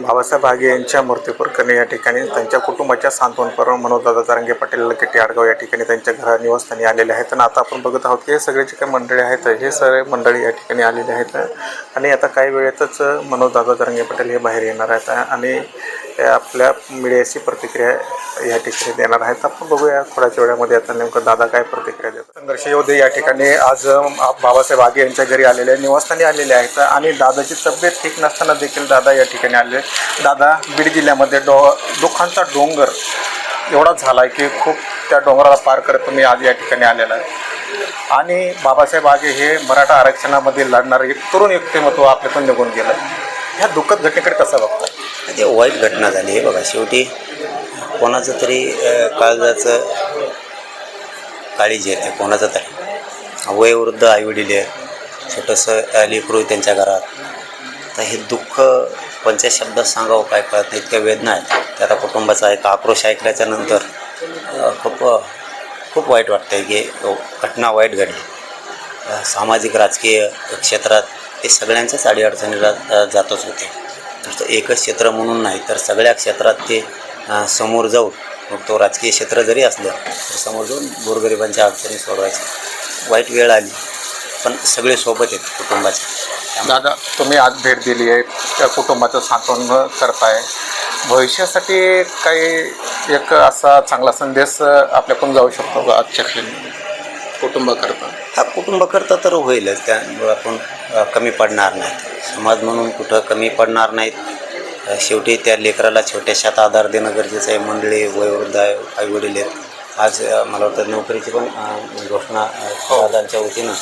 बाबासाहेब आगे यांच्या मूर्तीप्रकरणी या ठिकाणी त्यांच्या कुटुंबाच्या सांत्वनपर मनोजदादा जारंगे पाटील किटी आडगाव या ठिकाणी त्यांच्या घरा निवासस्थानी आलेले आहेत. आणि आता आपण बघत आहोत की हे सगळे जे काही मंडळी आहेत हे सगळे मंडळी या ठिकाणी आलेले आहेत. आणि आता काही वेळेतच मनोजदादा जारंगे पाटील हे बाहेर येणार आहेत. आणि आपल्या मीडियाची प्रतिक्रिया या ठिकाणी देणार आहेत. आपण बघूया थोड्याच वेळामध्ये आता नेमकं दादा काय प्रतिक्रिया देतात. संघर्ष योद्धे या ठिकाणी आज बाबासाहेब आगे यांच्या घरी आलेले आहे, निवासस्थानी आलेले आहेत आणि दादाची तब्येत ठीक नसताना देखील दादा या ठिकाणी आले. दादा बीड जिल्ह्यामध्ये डो दुःखांचा डोंगर एवढा झाला आहे की खूप त्या डोंगराला पार करत तुम्ही आज या ठिकाणी आलेला आहे. आणि बाबासाहेब आगे हे मराठा आरक्षणामध्ये लढणारे एक तरुण व्यक्तिमत्व आपल्यातून निघून गेलं ह्या दुःखद घटनेकडे कसं बघतो? वाईट घटना झाली आहे. बघा शेवटी कोणाचं तरी काळजाचं काळीज येते कोणाचं तरी. वयोवृद्ध आईवडील आहे छोटंसं अ, लेकरू त्यांच्या घरात. तर हे दुःख कोणत्या शब्दात सांगावं काय कळत नाही इतक्या वेदना आहेत. ते आता कुटुंबाचा एक आक्रोश ऐकल्याच्या नंतर खूप खूप वाईट वाटतं आहे की घटना वाईट घडली. सामाजिक राजकीय क्षेत्रात ते सगळ्यांच्याच अडीअडचणीला जातच होते. नुसतं एकच क्षेत्र म्हणून नाही तर सगळ्या क्षेत्रात ते समोर जाऊन मग तो राजकीय क्षेत्र जरी असलं तर समोर जाऊन गोरगरिबांच्या अडचणी सोडवायच्या वाईट वेळ आली पण सगळे सोबत आहेत कुटुंबाचे. दादा तुम्ही आज भेट दिली आहे त्या कुटुंबाचं सांत्वन करताय. भविष्यासाठी काही एक असा चांगला संदेश आपल्याकडून जाऊ शकतो का आजच्या कुटुंबाकरता? हा कुटुंबाकरता तर होईलच. त्यामुळे आपण अ, कमी पडणार नाहीत. समाज म्हणून कुठं कमी पडणार नाहीत. अ, शेवटी त्या लेकराला छोट्याशात आधार देणं गरजेचं आहे. मंडळी वयोवृद्ध आहे आईवडील आहेत. आज अ, मला वाटतं नोकरीची पण अ, घोषणा अ, दादांच्या वतीनं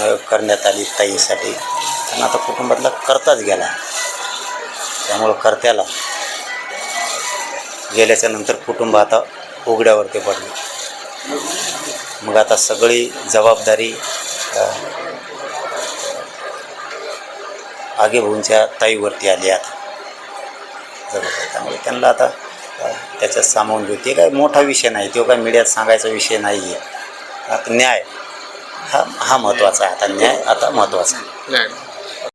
अ, करण्यात आली ताईसाठी. त्यांना आता कुटुंबातला करताच गेला. त्यामुळं कर्त्याला गेल्याच्यानंतर कुटुंब आता उघड्यावरती पडलं. मग आता सगळी जबाबदारी अ, आगे भाऊंच्या ताईवरती आली आता. जबाबदारी. त्यामुळे त्यांना आता त्याच्यात सामावून घेऊ. ते काय मोठा विषय नाही. तो काय मीडियात सांगायचा विषय नाही आहे आता न्याय हा हा महत्त्वाचा आहे. आता न्याय आता महत्त्वाचा आहे.